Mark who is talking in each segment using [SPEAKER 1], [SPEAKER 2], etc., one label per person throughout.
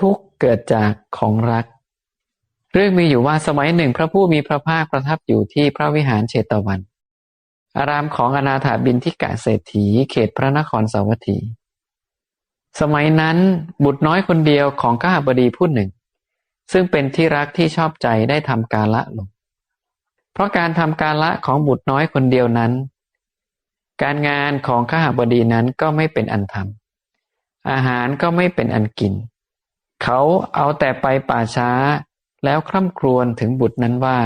[SPEAKER 1] ทุกข์เกิดจากของรัก เรื่องมีอยู่ว่าสมัยหนึ่ง พระผู้มีพระภาคประทับอยู่ที่พระวิหารเชตวัน อารามของอนาถาบินทิกะเศรษฐี เขตพระนครสาวัตถี สมัยนั้นบุตรน้อยคนเดียวของข้าบดีผู้หนึ่ง ซึ่งเป็นที่รักที่ชอบใจได้ทำการละลง เพราะการทำการละของบุตรน้อยคนเดียวนั้น การงานของข้าบดีนั้นก็ไม่เป็นอันทำอาหารก็ไม่เป็นอันกิน เขาเอาแต่ไปป่าช้า แล้วคร่ำครวญถึงบุตรนั้นว่า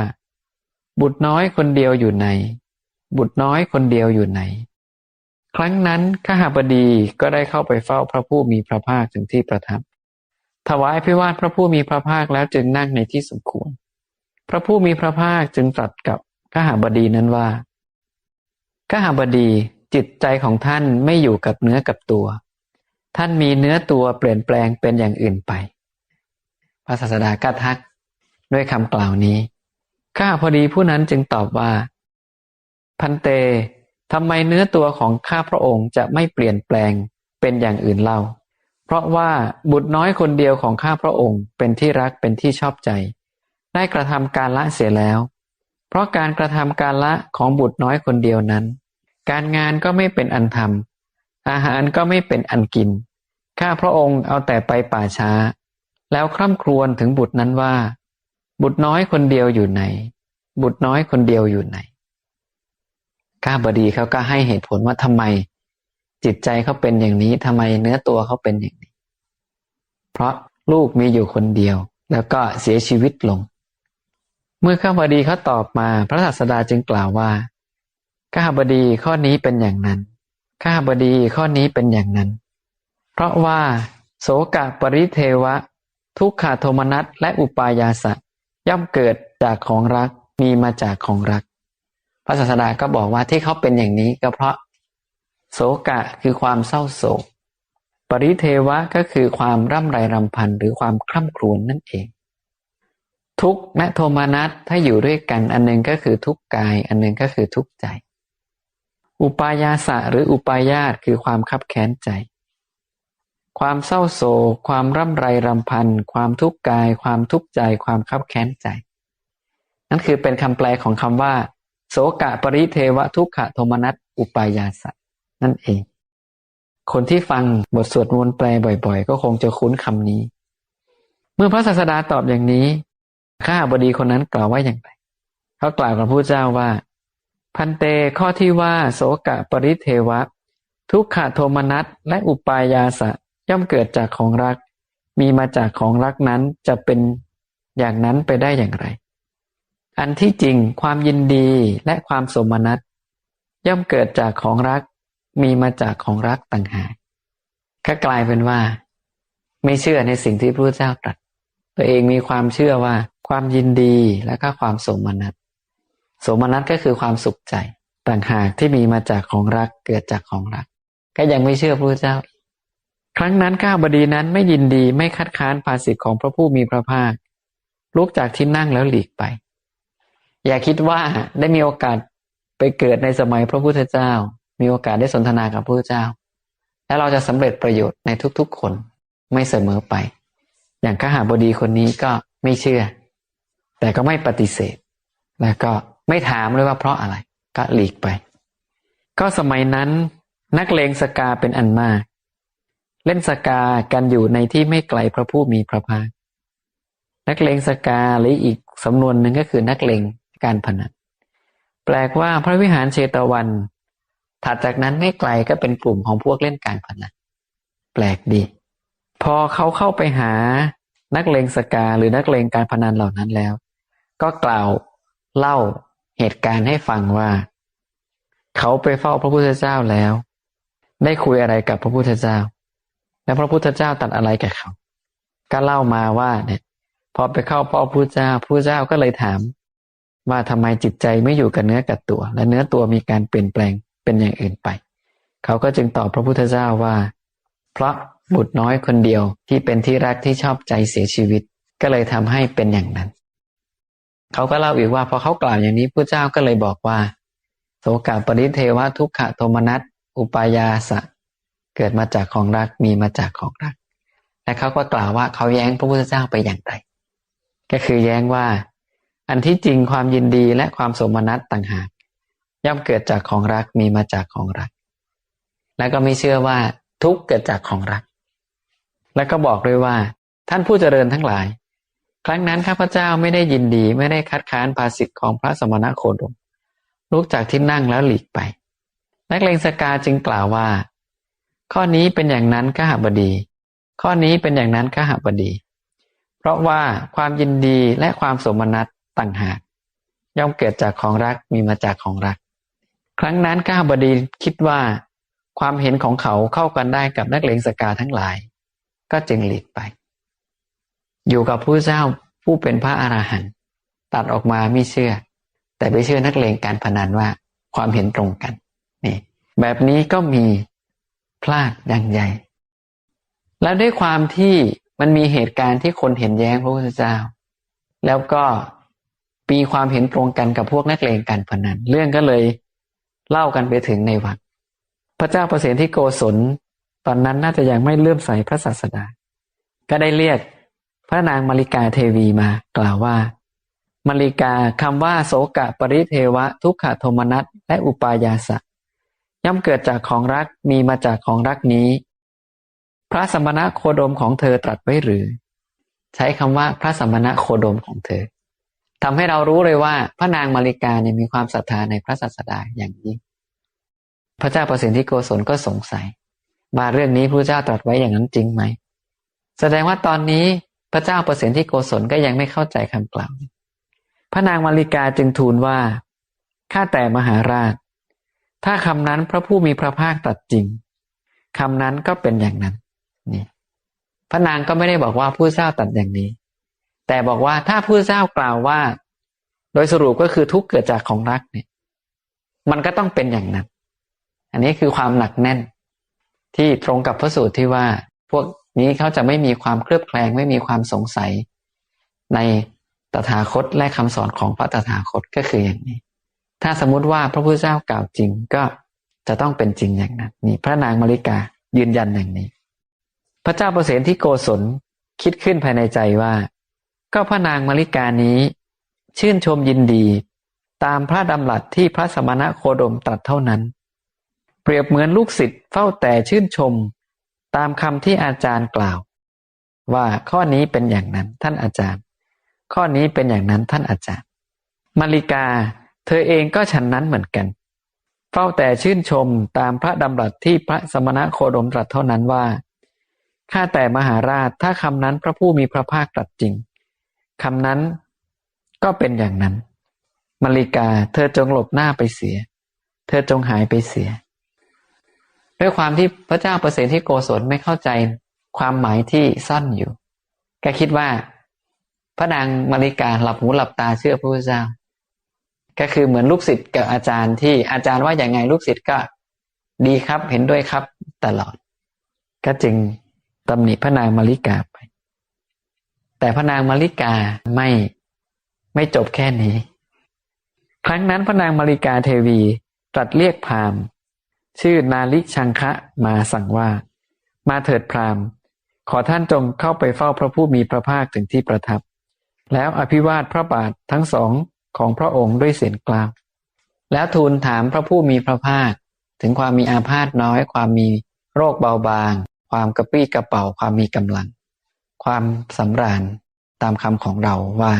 [SPEAKER 1] บุตรน้อยคนเดียวอยู่ไหน บุตรน้อยคนเดียวอยู่ไหน ครั้งนั้นข้าบดีก็ได้เข้าไปเฝ้าพระผู้มีพระภาคถึงที่ประทับ ถวายพิวาทพระผู้มีพระภาคแล้วจึงนั่งในที่สมควร พระผู้มีพระภาคจึงตรัสกับข้าบดีนั้นว่าข้าบดีจิตใจของท่านไม่อยู่กับเนื้อกับตัว ท่านมีเนื้อตัวเปลี่ยนแปลงเป็นอย่างอื่นไป พระศาสดาก็ทักด้วยคำกล่าวนี้ ข้าพอดีผู้นั้นจึงตอบว่า พันเตทำไมเนื้อตัวของข้าพระองค์จะไม่เปลี่ยนแปลงเป็นอย่างอื่นเล่า เพราะว่าบุตรน้อยคนเดียวของข้าพระองค์เป็นที่รักเป็นที่ชอบใจ ได้กระทำการละเสียแล้ว เพราะการกระทำการละของบุตรน้อยคนเดียวนั้น การงานก็ไม่เป็นอันทำอาหารก็ไม่เป็นอันกิน ข้าพระองค์เอาแต่ไปป่าช้า แล้วคร่ำครวญถึงบุตรนั้นว่า บุตรน้อยคนเดียวอยู่ไหน บุตรน้อยคนเดียวอยู่ไหน ข้าบดีเขาก็ให้เหตุผลว่าทำไม จิตใจเขาเป็นอย่างนี้ทำไมเนื้อตัวเขาเป็นอย่างนี้ เพราะลูกมีอยู่คนเดียว แล้วก็เสียชีวิตลง เมื่อข้าบดีเขาตอบมาพระศาสดาจึงกล่าวว่า ข้าบดีข้อนี้เป็นอย่างนั้น ข้าบดีข้อนี้เป็นอย่างนั้น ราะว่า โสกะปริเทวะ ทุกขาโทมนัสและอุปายาสะย่อมเกิดจากของรักมีมาจากของรัก พระศาสดาก็บอกว่าที่เขาเป็นอย่างนี้ก็เพราะ โศกะคือความเศร้าโศก ปริเทวะก็คือความร่ำไรรำพันหรือความคร่ำครวญนนั่นเอง ทุกและโทมานัสถ้าอยู่ด้วยกันอันนึงก็คือทุกกาย อันนึงก็คือทุกใจ อุปายาสะหรืออุปายาตคือความคับแค้นใจ ความเศร้าโศก ความร่ำไรรำพัน ความทุกข์กาย ความทุกข์ใจ ความคับแค้นใจ นั่นคือเป็นคำแปลของคำว่า โสกะปริเทวทุกขะโทมนัสอุปายาสะนั่นเอง คนที่ฟังบทสวดมนต์แปลบ่อยๆ ก็คงจะคุ้นคำนี้ เมื่อพระศาสดาตอบอย่างนี้ ข้าบดีคนนั้นกล่าวว่าอย่างไร เขากล่าวกับพระเจ้าว่า พันเตข้อที่ว่า โสกะปริเทวะ ทุกขะโทมนัสและอุปายาสะ ย่อมเกิดจากของรัก มีมาจากของรักนั้นจะเป็นอย่างนั้นไปได้อย่างไร อันที่จริงความยินดีและความสมนัตย่อมเกิดจากของรัก มีมาจากของรักต่างหากก็กลายเป็นว่า ไม่เชื่อในสิ่งที่พระเจ้าตรัส ตัวเองมีความเชื่อว่า ความยินดีและก็ความสมนัตสมนัตก็คือความสุขใจ ต่างหากที่มีมาจากของรักเกิดจากของรัก ก็ยังไม่เชื่อพระเจ้า ครั้งนั้นข้าบดีนั้นไม่ยินดีไม่คัดค้านภาษิตของพระผู้มีพระภาค ลุกจากที่นั่งแล้วหลีกไป อย่าคิดว่าได้มีโอกาสไปเกิดในสมัยพระพุทธเจ้า มีโอกาสได้สนทนากับพระพุทธเจ้า แล้วเราจะสำเร็จประโยชน์ในทุกๆคนไม่เสมอไป อย่างข้าหาบดีคนนี้ก็ไม่เชื่อ แต่ก็ไม่ปฏิเสธ แล้วก็ไม่ถามเลยว่าเพราะอะไรก็หลีกไป ก็สมัยนั้นนักเลงสกาเป็นอันมาก เล่นสกากันอยู่ในที่ไม่ไกลพระผู้มีพระภาค นักเลงสกาหรืออีกสำนวนหนึ่งก็คือนักเลงการพนันแปลกว่าพระวิหารเชตวัน ถัดจากนั้นไม่ไกลก็เป็นกลุ่มของพวกเล่นการพนันแปลกดี พอเขาเข้าไปหานักเลงสกาหรือนักเลงการพนันเหล่านั้นแล้ว ก็กล่าวเล่าเหตุการณ์ให้ฟังว่า เขาไปเฝ้าพระพุทธเจ้าแล้ว ได้คุยอะไรกับพระพุทธเจ้า แล้วพระพุทธเจ้าตัดอะไรกับเขา ก็เล่ามาว่าเนี่ย พอไปเข้าพ่อพระเจ้าพระเจ้าก็เลยถาม ว่าทำไมจิตใจไม่อยู่กับเนื้อกับตัว และเนื้อตัวมีการเปลี่ยนแปลงเป็นอย่างอื่นไป เขาก็จึงตอบพระพุทธเจ้าว่า เพราะบุตรน้อยคนเดียวที่เป็นที่รักที่ชอบใจเสียชีวิต ก็เลยทำให้เป็นอย่างนั้น เขาก็เล่าอีกว่าพอเขากล่าวอย่างนี้พระเจ้าก็เลยบอกว่า โสกาปริเทวะทุกขโทมนัสอุปายาสะ เกิดมาจากของรักมีมาจากของรัก และเขาก็กล่าวว่าเขาแย้งพระพุทธเจ้าไปอย่างไร ก็คือแย้งว่า อันที่จริงความยินดีและความสมนัตต่างหาก ย่อมเกิดจากของรักมีมาจากของรัก แล้วก็ไม่เชื่อว่าทุกเกิดจากของรัก แล้วก็บอกด้วยว่า ท่านผู้เจริญทั้งหลาย ครั้งนั้นข้าพเจ้าไม่ได้ยินดีไม่ได้คัดค้านภาสิทธิ์ของพระสมณโคดมลุกจากที่นั่งแล้วหลีกไป นักเลงสกาจึงกล่าวว่า ข้อนี้เป็นอย่างนั้นข้าหบดี ข้อนี้เป็นอย่างนั้นข้าหบดี เพราะว่าความยินดีและความสมนัตต่างหาก ย่อมเกิดจากของรักมีมาจากของรัก ครั้งนั้นข้าหบดีคิดว่า ความเห็นของเขาเข้ากันได้กับนักเลงสกาทั้งหลาย ก็จึงหลีกไป อยู่กับผู้เจ้าผู้เป็นพระอราหันต์ตัดออกมาไม่เชื่อ แต่ไปเชื่อนักเลงการพนันว่าความเห็นตรงกันนี่แบบนี้ก็มี พลาดอย่างใหญ่ แล้วด้วยความที่มันมีเหตุการณ์ที่คนเห็นแย้งพระพุทธเจ้า แล้วก็มีความเห็นตรงกันกับพวกนักเลงการพนันเรื่องก็เลยเล่ากันไปถึงในวัดพระเจ้าประสนที่โกศลตอนนั้นน่าจะยังไม่เลื่อมใสพระศาสดา ก็ได้เรียกพระนางมาริกาเทวีมากล่าวว่ามาริกาคำว่าโสกะปริเทวะ ทุกขโทมนัสและอุปายาสะ ย่อมเกิดจากของรักมีมาจากของรักนี้ พระสมณะโคดมของเธอตรัสไว้หรือ ใช้คำว่าพระสมณะโคดมของเธอทำให้เรารู้เลยว่าพระนางมาริกาเนี่ยมีความศรัทธาในพระศาสดาอย่างยิ่งพระเจ้าประสิทธิโกศลก็สงสัยมาเรื่องนี้พระเจ้าตรัสไว้อย่างนั้นจริงไหม แสดงว่าตอนนี้พระเจ้าประสิทธิโกศลก็ยังไม่เข้าใจคำกล่าว พระนางมาริกาจึงทูลว่าข้าแต่มหาราช ถ้าคำนั้นพระผู้มีพระภาคตรัสจริงคำนั้นก็เป็นอย่างนั้นนี่พระนางก็ไม่ได้บอกว่าผู้เจ้าตรัสอย่างนี้ แต่บอกว่าถ้าผู้เจ้ากล่าวว่า โดยสรุปก็คือทุกเกิดจากของรักเนี่ย มันก็ต้องเป็นอย่างนั้น อันนี้คือความหนักแน่น ที่ตรงกับพระสูตรที่ว่า พวกนี้เขาจะไม่มีความเคลือบแคลงไม่มีความสงสัย ในตถาคตและคำสอนของพระตถาคตก็คืออย่างนี้ ถ้าสมมุติว่าพระพุทธเจ้ากล่าวจริงก็จะต้องเป็นจริงอย่างนั้นนี่พระนางมาริกายืนยันอย่างนี้ พระเจ้าประเสนที่โกศลคิดขึ้นภายในใจว่า ก็พระนางมาริกานี้ ชื่นชมยินดี ตามพระดำรัสที่พระสมณะโคดมตรัสเท่านั้น เปรียบเหมือนลูกศิษย์เฝ้าแต่ชื่นชม ตามคำที่อาจารย์กล่าว ว่าข้อนี้เป็นอย่างนั้นท่านอาจารย์ ข้อนี้เป็นอย่างนั้นท่านอาจารย์มาริกา เธอเองก็ฉันนั้นเหมือนกัน เฝ้าแต่ชื่นชมตามพระดำรัสที่พระสมณะโคดมตรัสเท่านั้นว่าข้าแต่มหาราชถ้าคำนั้นพระผู้มีพระภาคตรัสจริงคำนั้นก็เป็นอย่างนั้นมาริกา เธอจงหลบหน้าไปเสีย เธอจงหายไปเสีย ด้วยความที่พระเจ้าประเสริฐที่โกศลไม่เข้าใจความหมายที่ซ่อนอยู่ แกคิดว่า พระนางมาริกาหลับหูหลับตาเชื่อพระพุทธเจ้า ก็คือเหมือนลูกศิษย์กับอาจารย์ที่อาจารย์ว่าอย่างไงลูกศิษย์ก็ดีครับเห็นด้วยครับตลอด ก็จึงตำหนิพระนางมาริกาไป แต่พระนางมาริกาไม่ไม่จบแค่นี้ ครั้งนั้นพระนางมาริกาเทวีตรัสเรียกพราหมณ์ ชื่อนาลิชังคะมาสั่งว่า มาเถิดพราหมณ์ขอท่านจงเข้าไปเฝ้าพระผู้มีพระภาคถึงที่ประทับ แล้วอภิวาทพระบาททั้งสอง ของพระองค์ด้วยเสียงกล่าว แล้วทูลถามพระผู้มีพระภาค ถึงความมีอาพาธน้อย ความมีโรคเบาบาง ความกระปี้กระเป๋าความมีกำลัง ความสำราญตามคำของเราว่า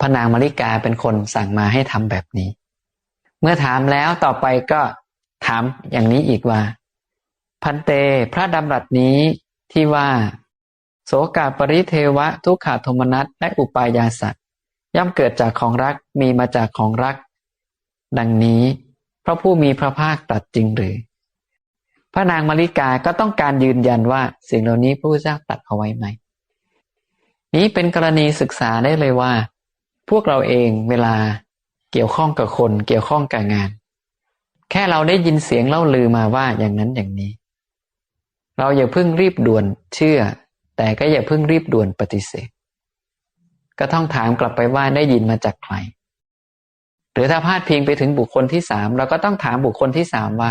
[SPEAKER 1] พระนางมาริกาเป็นคนสั่งมาให้ทำแบบนี้ เมื่อถามแล้วต่อไปก็ถามอย่างนี้อีกว่า พันเตพระดำรัสนี้ที่ว่า โสกาปริเทวะ ทุกขาโทมนัสและอุปายาสัต ย่อมเกิดจากของรักมีมาจากของรัก ดังนี้พระผู้มีพระภาคตรัสจริงหรือ พระนางมาริกาก็ต้องการยืนยันว่าสิ่งเหล่านี้พระพุทธเจ้าตรัสเอาไว้ไหม นี้เป็นกรณีศึกษาได้เลยว่า พวกเราเองเวลาเกี่ยวข้องกับคนเกี่ยวข้องกับงาน แค่เราได้ยินเสียงเล่าลือมาว่าอย่างนั้นอย่างนี้ เราอย่าเพิ่งรีบด่วนเชื่อ แต่ก็อย่าเพิ่งรีบด่วนปฏิเสธ ก็ต้องถามกลับไปว่าได้ยินมาจากใคร หรือถ้าพาดพิงไปถึงบุคคลที่สามเราก็ต้องถามบุคคลที่สามว่า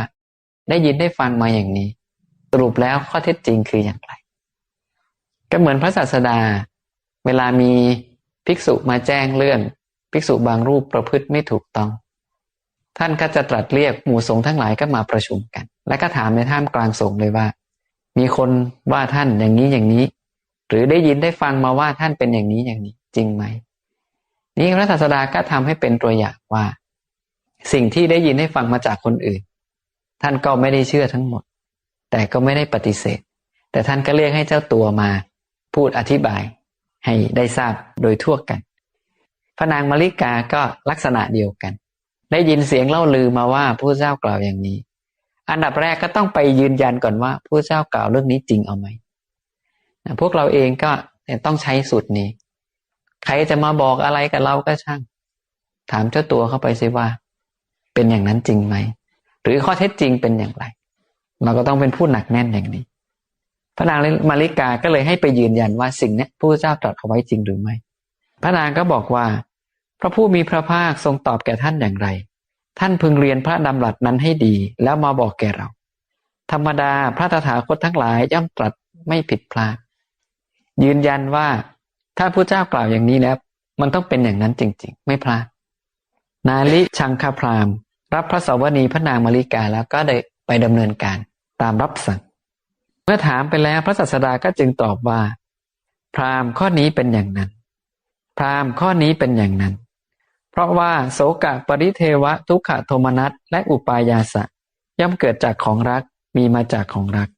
[SPEAKER 1] ได้ยินได้ฟังมาอย่างนี้ สรุปแล้วข้อเท็จจริงคืออย่างไร ก็เหมือนพระศาสดา เวลามีภิกษุมาแจ้งเรื่องภิกษุบางรูปประพฤติไม่ถูกต้อง ท่านก็จะตรัสเรียกหมู่สงฆ์ทั้งหลายก็มาประชุมกัน และก็ถามในท่ามกลางสงฆ์เลยว่า มีคนว่าท่านอย่างนี้อย่างนี้ หรือได้ยินได้ฟังมาว่าท่านเป็นอย่างนี้อย่างนี้ จริงไหม นี่พระศาสดาก็ทำให้เป็นตัวอย่างว่า สิ่งที่ได้ยินได้ฟังมาจากคนอื่น ท่านก็ไม่ได้เชื่อทั้งหมด แต่ก็ไม่ได้ปฏิเสธ แต่ท่านก็เรียกให้เจ้าตัวมา พูดอธิบายให้ได้ทราบโดยทั่วกัน พระนางมาริกาก็ลักษณะเดียวกัน ได้ยินเสียงเล่าลือมาว่าผู้เจ้ากล่าวอย่างนี้ อันดับแรกก็ต้องไปยืนยันก่อนว่าผู้เจ้ากล่าวเรื่องนี้จริงเอาไหมพวกเราเองก็ต้องใช้สูตรนี้ ใครจะมาบอกอะไรกับเราก็ช่าง ถามเจ้าตัวเข้าไปสิว่า เป็นอย่างนั้นจริงไหม หรือข้อเท็จจริงเป็นอย่างไรเราก็ต้องเป็นผู้หนักแน่นอย่างนี้ พระนางมาริกาก็เลยให้ไปยืนยันว่าสิ่งนี้ผู้เจ้าตรัสเอาไว้จริงหรือไม่ พระนางก็บอกว่า พระผู้มีพระภาคทรงตอบแก่ท่านอย่างไร ท่านพึงเรียนพระดำรัสนั้นให้ดี แล้วมาบอกแก่เรา ธรรมดาพระตถาคตทั้งหลายย่อมตรัสไม่ผิดพลาดยืนยันว่า ถ้าพระเจ้ากล่าวอย่างนี้แล้ว มันต้องเป็นอย่างนั้นจริง ๆ ไม่พลาดนาลิชังคาพรามรับพระสวนีพระนางมาริกาแล้วก็ได้ไปดำเนินการตามรับสั่ง เมื่อถามไปแล้วพระศาสดาก็จึงตอบว่า พรามข้อนี้เป็นอย่างนั้น พรามข้อนี้เป็นอย่างนั้น เพราะว่าโสกะปริเทวะทุกขโทมนัสและอุปายาสะย่อมเกิดจากของรักมีมาจากของรัก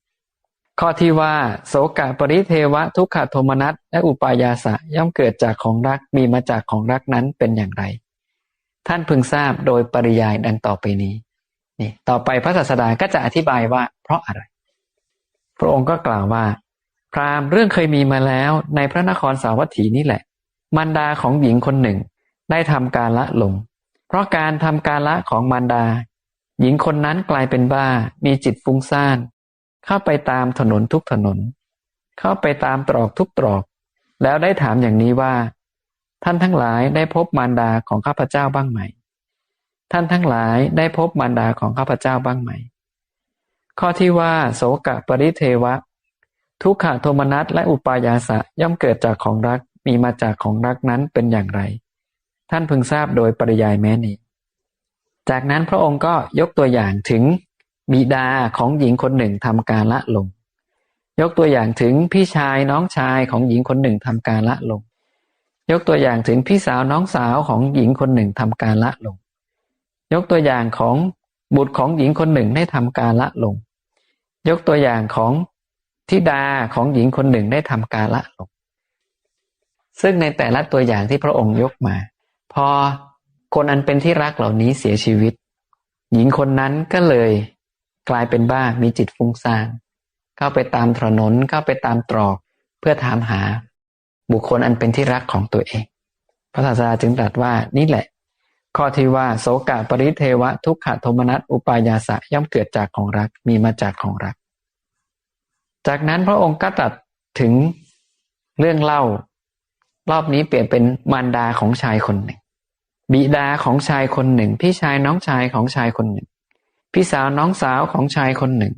[SPEAKER 1] ข้อที่ว่า โสกะปริเทวะทุกขโทมนัสและอุปายาสะย่อมเกิดจากของรักมีมาจากของรักนั้นเป็นอย่างไร ท่านพึงทราบโดยปริยายดังต่อไปนี้ นี่ ต่อไปพระศาสดาก็จะอธิบายว่า เพราะอะไร พระองค์ก็กล่าวว่า พราหมเรื่องเคยมีมาแล้วในพระนครสาวัตถีนี่แหละ มารดาของหญิงคนหนึ่ง ได้ทำการละลง เพราะการทำการละของมารดา หญิงคนนั้นกลายเป็นบ้า มีจิตฟุ้งซ่าน เข้าไปตามถนนทุกถนน เข้าไปตามตรอกทุกตรอก แล้วได้ถามอย่างนี้ว่า ท่านทั้งหลายได้พบมารดาของข้าพเจ้าบ้างไหม ท่านทั้งหลายได้พบมารดาของข้าพเจ้าบ้างไหม ข้อที่ว่าโสกะปริเทวะ ทุกขโทมนัสและอุปายาสะย่อมเกิดจากของรักมีมาจากของรักนั้นเป็นอย่างไร ท่านพึงทราบโดยปริยายแม้นี้จากนั้นพระองค์ก็ยกตัวอย่างถึง บิดาของหญิงคนหนึ่งทำการละลง ยกตัวอย่างถึงพี่ชายน้องชายของหญิงคนหนึ่งทำการละลง ยกตัวอย่างถึงพี่สาวน้องสาวของหญิงคนหนึ่งทำการละลง ยกตัวอย่างของบุตรของหญิงคนหนึ่งได้ทำการละลง ยกตัวอย่างของทิดาของหญิงคนหนึ่งได้ทำการละลง ซึ่งในแต่ละตัวอย่างที่พระองค์ยกมา พอคนอันเป็นที่รักเหล่านี้เสียชีวิต หญิงคนนั้นก็เลย กลายเป็นบ้ามีจิตฟุ้งซ่านเข้าไปตามถนนเข้าไปตามตรอก เพื่อถามหา บุคคลอันเป็นที่รักของตัวเอง พระศาสดาจึงตรัสว่านี่แหละ ข้อที่ว่าโสกะปริเทวะทุกขโทมนัสอุปายาสะย่อมเกิดจากของรักมีมาจากของรัก จากนั้นพระองค์ก็ตรัสถึงเรื่องเล่า รอบนี้เปลี่ยนเป็นมารดาของชายคนหนึ่ง บิดาของชายคนหนึ่ง พี่ชายน้องชายของชายคนหนึ่ง พี่สาวน้องสาวของชายคนหนึ่ง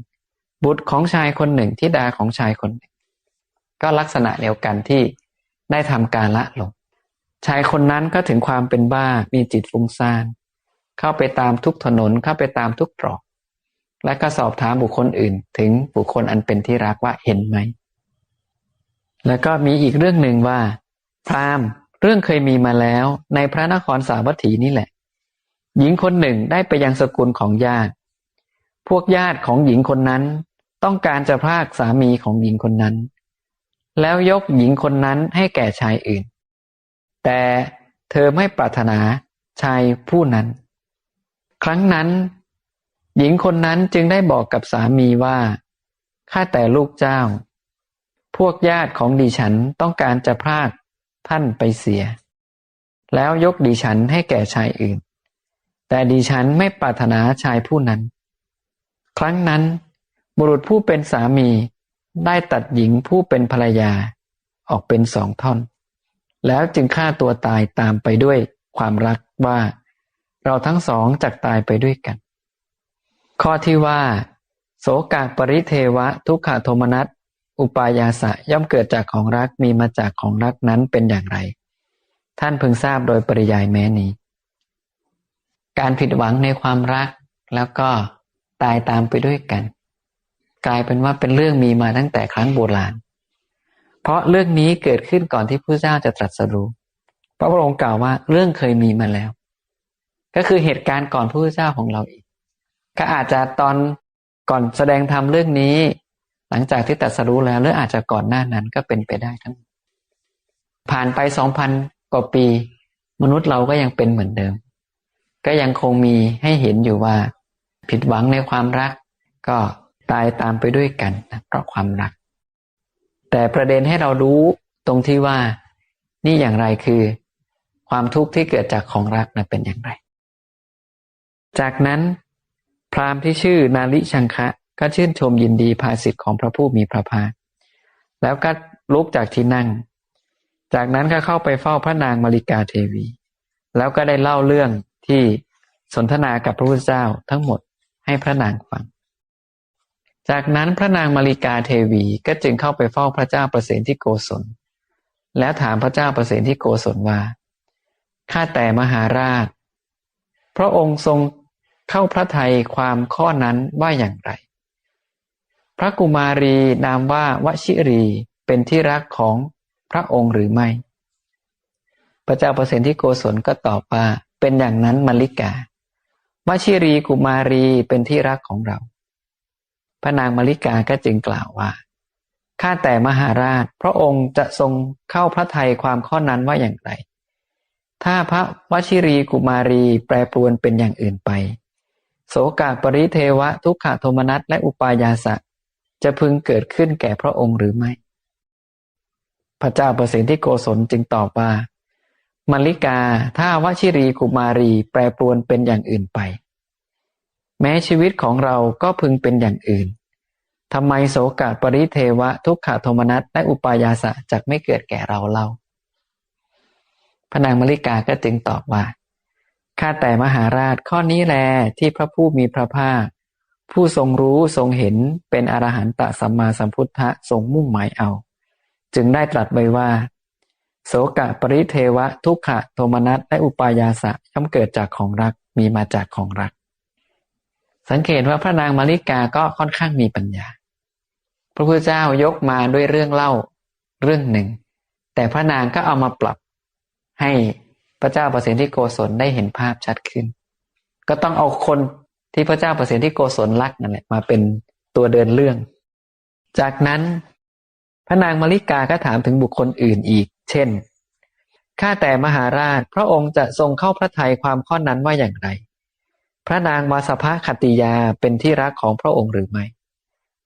[SPEAKER 1] บุตรของชายคนหนึ่งทิดาของชายคนหนึ่ง ก็ลักษณะเดียวกันที่ได้ทำการละลงชายคนนั้นก็ถึงความเป็นบ้ามีจิตฟุ้งซ่านเข้าไปตามทุกถนนเข้าไปตามทุกตรอก และก็สอบถามบุคคลอื่น ถึงบุคคลอันเป็นที่รักว่าเห็นไหม แล้วก็มีอีกเรื่องหนึ่งว่า พรามเรื่องเคยมีมาแล้วในพระนครสาวัตถีนี่แหละ หญิงคนหนึ่งได้ไปยังสกุลของญาติ พวกญาติของหญิงคนนั้น ต้องการจะพากสามีของหญิงคนนั้น แล้วยกหญิงคนนั้นให้แก่ชายอื่น แต่เธอไม่ปรารถนาชายผู้นั้น ครั้งนั้น หญิงคนนั้นจึงได้บอกกับสามีว่าข้าแต่ลูกเจ้า พวกญาติของดิฉันต้องการจะพรากท่านไปเสีย แล้วยกดิฉันให้แก่ชายอื่น แต่ดิฉันไม่ปรารถนาชายผู้นั้น ครั้งนั้น บุรุษผู้เป็นสามีได้ตัดหญิงผู้เป็นภรรยาออกเป็นสองท่อน แล้วจึงฆ่าตัวตายตามไปด้วยความรักว่า เราทั้งสองจักตายไปด้วยกัน ข้อที่ว่า โสกาปริเทวะทุกขโทมนัสอุปายาสะย่อมเกิดจากของรักมีมาจากของรักนั้นเป็นอย่างไร ท่านพึงทราบโดยปริยายแม้นี้ การผิดหวังในความรักแล้วก็ ตายตามไปด้วยกัน กลายเป็นว่าเป็นเรื่องมีมาตั้งแต่ครั้งโบราณ เพราะเรื่องนี้เกิดขึ้นก่อนที่พระเจ้าจะตรัสรู้ พระพุทธองค์กล่าวว่าเรื่องเคยมีมาแล้ว ก็คือเหตุการณ์ก่อนพระเจ้าของเราอีก ก็อาจจะตอนก่อนแสดงธรรมเรื่องนี้ หลังจากที่ตรัสรู้แล้วหรืออาจจะก่อนหน้านั้นก็เป็นไปได้ทั้ง ผ่านไปสองพันกว่าปี มนุษย์เราก็ยังเป็นเหมือนเดิม ก็ยังคงมีให้เห็นอยู่ว่า ผิดหวังในความรัก ก็ตายตามไปด้วยกันนะเพราะความรัก แต่ประเด็นให้เรารู้ตรงที่ว่านี่อย่างไรคือ ความทุกข์ที่เกิดจากของรักนะเป็นอย่างไร จากนั้น พราหมณ์ที่ชื่อนาลิชังคะ ก็ชื่นชมยินดีภาสิทธิ์ของพระผู้มีพระภาคแล้วก็ลุกจากที่นั่ง จากนั้นก็เข้าไปเฝ้าพระนางมาริกาเทวี แล้วก็ได้เล่าเรื่องที่สนทนากับพระพุทธเจ้าทั้งหมด ให้พระนางฟัง จากนั้นพระนางมาริกาเทวีก็จึงเข้าไปเฝ้าพระเจ้าประสนที่โกศล แล้วถามพระเจ้าประสนที่โกศลว่า ข้าแต่มหาราช พระองค์ทรงเข้าพระทัยความข้อนั้นว่าอย่างไร พระกุมารีนามว่าวชิรีเป็นที่รักของพระองค์หรือไม่ พระเจ้าประสนที่โกศลก็ตอบว่าเป็นอย่างนั้นมาริกา วชิรีกุมารีเป็นที่รักของเรา พระนางมาริกาก็จึงกล่าวว่า ข้าแต่มหาราช พระองค์จะทรงเข้าพระทัยความข้อนั้นว่าอย่างไร ถ้าพระวชิรีกุมารีแปรปรวนเป็นอย่างอื่นไป โสกาปริเทวะ ทุกขโทมนัสและอุปายาสะ จะพึงเกิดขึ้นแก่พระองค์หรือไม่ พระเจ้าประสิทธิโกศลจึงตอบว่ามาริกาถ้าวชิรีกุมารีแปรปรวนเป็นอย่างอื่นไป แม้ชีวิตของเราก็พึงเป็นอย่างอื่นทำไมโสกะปริเทวะ ทุกขโทมนัสและอุปายาสะจะไม่เกิดแก่เราเล่า พนางมริกาก็จึงตอบว่า ข้าแต่มหาราชข้อนี้แลที่พระผู้มีพระภาค ผู้ทรงรู้ทรงเห็นเป็นอรหันตสัมมาสัมพุทธะทรงมุ่งหมายเอา จึงได้ตรัสไว้ว่า โสกะปริเทวะ ทุกขะโทมนัสและอุปายาสะย่อมเกิดจากของรักมีมาจากของรัก สังเกตว่าพระนางมาริกาก็ค่อนข้างมีปัญญา พระพุทธเจ้ายกมาด้วยเรื่องเล่าเรื่องหนึ่ง แต่พระนางก็เอามาปรับ ให้พระเจ้าประสิทธิโกศลได้เห็นภาพชัดขึ้น ก็ต้องเอาคนที่พระเจ้าประสิทธิโกศลรักนั่นแหละมาเป็นตัวเดินเรื่อง จากนั้น พระนางมาริกาก็ถามถึงบุคคลอื่นอีก เช่นข้าแต่มหาราชพระองค์จะทรงเข้าพระทัยความข้อนั้นว่าอย่างไร พระนางวาสภคติยาเป็นที่รักของพระองค์หรือไม่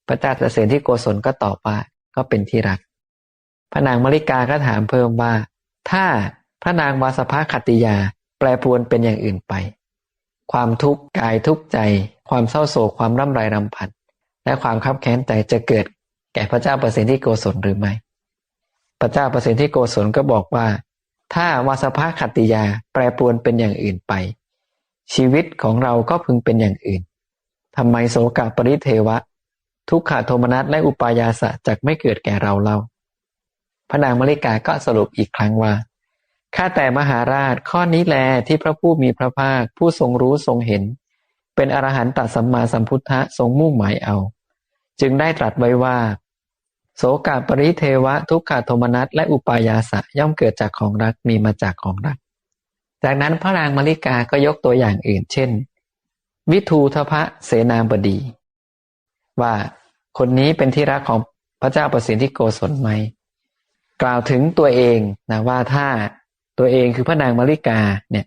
[SPEAKER 1] พระเจ้าเสนที่โกศลก็ตอบว่าก็เป็นที่รัก พระนางมริกาก็ถามเพิ่มว่า ถ้าพระนางวาสภคติยาแปรปรวนเป็นอย่างอื่นไป ความทุกข์กายทุกข์ใจ ความเศร้าโศกความร่ำไรรำพันและความคับแค้นใจจะเกิด แก่พระเจ้าเปรตที่โกศลหรือไม่ พระเจ้าประสิทธิโกศลก็บอกว่า ถ้าวาสภาขัตติยาแปรปรวนเป็นอย่างอื่นไป ชีวิตของเราก็พึงเป็นอย่างอื่นทำไมโสกปริเทวะ ทุกขาโทมนัสและอุปายาสะจะไม่เกิดแก่เราเล่าพระนางมริกาก็สรุปอีกครั้งว่าข้าแต่มหาราชข้อนี้แลที่พระผู้มีพระภาค ผู้ทรงรู้ทรงเห็น เป็นอรหันตสัมมาสัมพุทธะทรงมุ่งหมายเอา จึงได้ตรัสไว้ว่า โสกาปริเทวะ ทุกขโทมนัสและอุปายาสะย่อมเกิดจากของรักมีมาจากของรัก จากนั้นพระนางมาริกาก็ยกตัวอย่างอื่น เช่น วิทูทพะเสนาบดี ว่าคนนี้เป็นที่รักของพระเจ้าประสิทธิโกศลไหม กล่าวถึงตัวเองนะว่าถ้าตัวเองคือพระนางมาริกาเนี่ย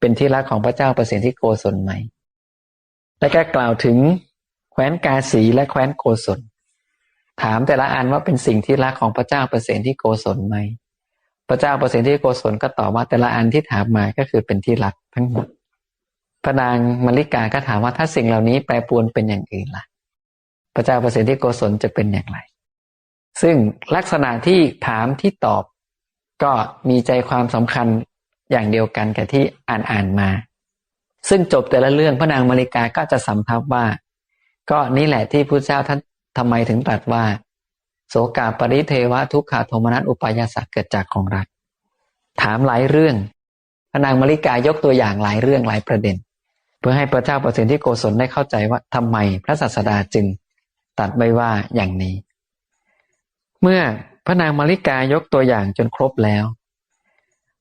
[SPEAKER 1] เป็นที่รักของพระเจ้าประสิทธิโกศลไหม และก็กล่าวถึงแคว้นกาสีและแคว้นโกศลถามแต่ละอันว่าเป็นสิ่งที่รักของพระเจ้าปร์เซนที่โกศลไหม พระเจ้าปร์เซนที่โกศลก็ตอบว่าแต่ละอันที่ถามมาก็คือเป็นที่รักทั้งหมด พระนางมาริกาก็ถามว่าถ้าสิ่งเหล่านี้แปรปรวนเป็นอย่างอื่นล่ะ พระเจ้าปร์เซนที่โกศลจะเป็นอย่างไร ซึ่งลักษณะที่ถามที่ตอบก็มีใจความสำคัญอย่างเดียวกันกับที่อ่านอ่านมา ซึ่งจบแต่ละเรื่องพระนางมาริกาก็จะสำทับว่า ก็นี่แหละที่พระเจ้าท่านทำไมถึงตรัสว่า โสกาปริเทวะทุกขาโทมนัสอุปายาสเกิดจากของรัก ถามหลายเรื่องพระนางมริกายกตัวอย่างหลายเรื่องหลายประเด็น เพื่อให้พระเจ้าประสิทธิโกศลได้เข้าใจว่าทำไมพระศาสดาจึงตัดไว้ว่าอย่างนี้ เมื่อพระนางมริกายกตัวอย่างจนครบแล้ว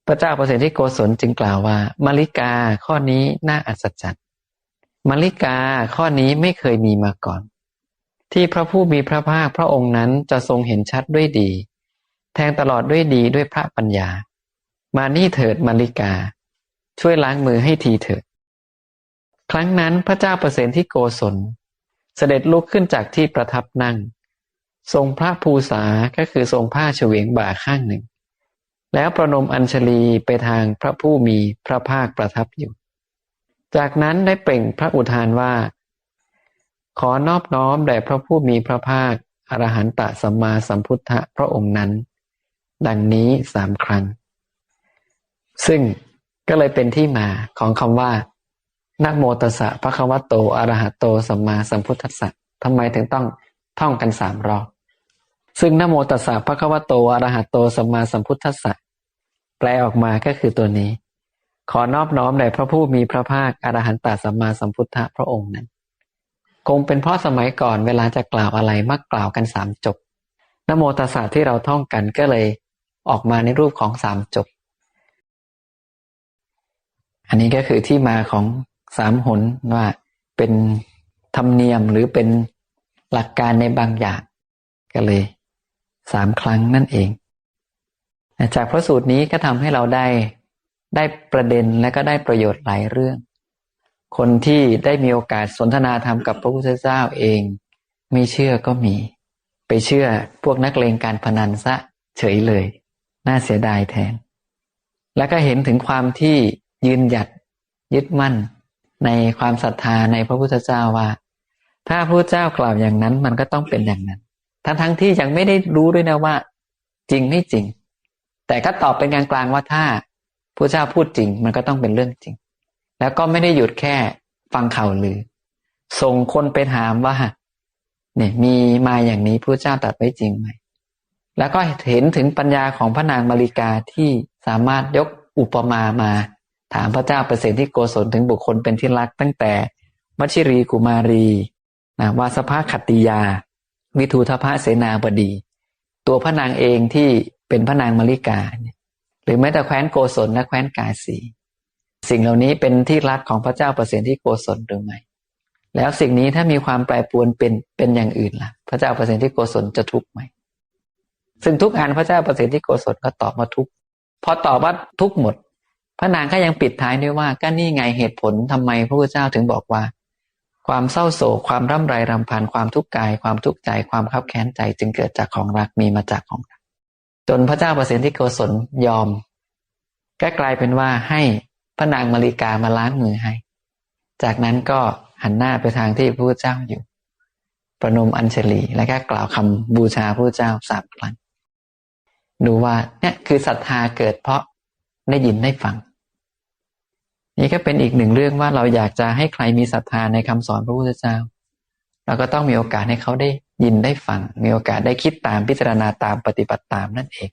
[SPEAKER 1] พระเจ้าประสิทธิโกศลจึงกล่าวว่า มริกาข้อนี้น่าอัศจรรย์มริกาข้อนี้ไม่เคยมีมาก่อน ที่พระผู้มีพระภาคพระองค์นั้นจะทรงเห็นชัดด้วยดี แทงตลอดด้วยดีด้วยพระปัญญา มานี่เถิดมาริกา ช่วยล้างมือให้ทีเถิด ครั้งนั้นพระเจ้าประสิทธิโกศล เสด็จลุกขึ้นจากที่ประทับนั่ง ทรงพระภูษาก็คือทรงผ้าเฉวียงบ่าข้างหนึ่ง แล้วประนมอัญชลีไปทางพระผู้มีพระภาคประทับอยู่ จากนั้นได้เปล่งพระอุทานว่า ขอนอบน้อมแด่พระผู้มีพระภาคอรหันตสัมมาสัมพุทธะพระองค์นั้น ดังนี้สามครั้ง ซึ่งก็เลยเป็นที่มาของคำว่านะโมตัสสะพระคะวะโตอระหะโตสัมมาสัมพุทธัสสะทำไมถึงต้องท่องกันสามรอบซึ่งนะโมตัสสะพระคะวะโตอระหะโตสัมมาสัมพุทธัสสะแปลออกมาก็คือตัวนี้ ขอนอบน้อมแด่พระผู้มีพระภาคอรหันตสัมมาสัมพุทธะพระองค์นั้น คงเป็นเพราะสมัยก่อนเวลาจะกล่าวอะไรมักกล่าวกันสามจบนโมตัสสะที่เราท่องกันก็เลยออกมาในรูปของสามจบ อันนี้ก็คือที่มาของสามหนว่าเป็นธรรมเนียมหรือเป็นหลักการในบางอย่าง ก็เลยสามครั้งนั่นเอง จากพระสูตรนี้ก็ทำให้เราได้ได้ประเด็นและก็ได้ประโยชน์หลายเรื่อง คนที่ได้มีโอกาสสนทนาธรรมกับพระพุทธเจ้าเอง ไม่เชื่อก็มี ไปเชื่อพวกนักเลงการพนันซะเฉยเลย น่าเสียดายแทน แล้วก็เห็นถึงความที่ยืนหยัดยึดมั่นในความศรัทธาในพระพุทธเจ้าว่า ถ้าพระเจ้ากล่าวอย่างนั้นมันก็ต้องเป็นอย่างนั้น ทั้งทั้งที่ยังไม่ได้รู้ด้วยนะว่า จริงไม่จริง แต่ก็ตอบเป็นกลางๆว่าถ้าพระเจ้าพูดจริง มันก็ต้องเป็นเรื่องจริง แล้วก็ไม่ได้หยุดแค่ฟังข่าวลือ ส่งคนไปถามว่าเนี่ยมีมาอย่างนี้พระเจ้าตรัสไว้จริงไหม แล้วก็เห็นถึงปัญญาของพระนางมาริกาที่สามารถยกอุปมามา ถามพระเจ้าประสิทธิโกศลถึงบุคคลเป็นที่รักตั้งแต่มัชิรีกุมารีนะวาสภาขัตติยา วิทูทพะเสนาบดี ตัวพระนางเองที่เป็นพระนางมาริกา หรือแม้แต่แคว้นโกศลและแคว้นกาสี สิ่งเหล่านี้เป็นที่รักของพระเจ้าประเสริฐทธิโกศลหรือไม่ แล้วสิ่งนี้ถ้ามีความแปรปรวนเป็นเป็นอย่างอื่นล่ะ พระเจ้าประเสริฐทธิโกศลจะทุกข์ไหม ซึ่งทุกอันพระเจ้าประเสริฐทธิโกศลก็ตอบมาทุกพอตอบว่าทุกหมด พระนางก็ยังปิดท้ายด้วยว่าก็นี่ไงเหตุผลทำไมพระพุทธเจ้าถึงบอกว่า ความเศร้าโศกความร่ำไรรำพันความทุกข์กาย ความทุกข์ใจความขับแค้นใจ จึงเกิดจากของรักมีมาจากของรักจนพระเจ้าประสิทธิโกศลยอมก็กลายเป็นว่าให้ พระนางมาริกามาล้างมือให้ จากนั้นก็หันหน้าไปทางที่พระพุทธเจ้าอยู่ ประนมอัญเชลีและก็กล่าวคำบูชาพระพุทธเจ้าสามครั้งดูว่าเนี่ยคือศรัทธาเกิดเพราะได้ยินได้ฟัง นี่ก็เป็นอีกหนึ่งเรื่องว่าเราอยากจะให้ใครมีศรัทธาในคำสอนพระพุทธเจ้าเราก็ต้องมีโอกาสให้เขาได้ยินได้ฟัง มีโอกาสได้คิดตามพิจารณาตามปฏิบัติตามนั่นเอง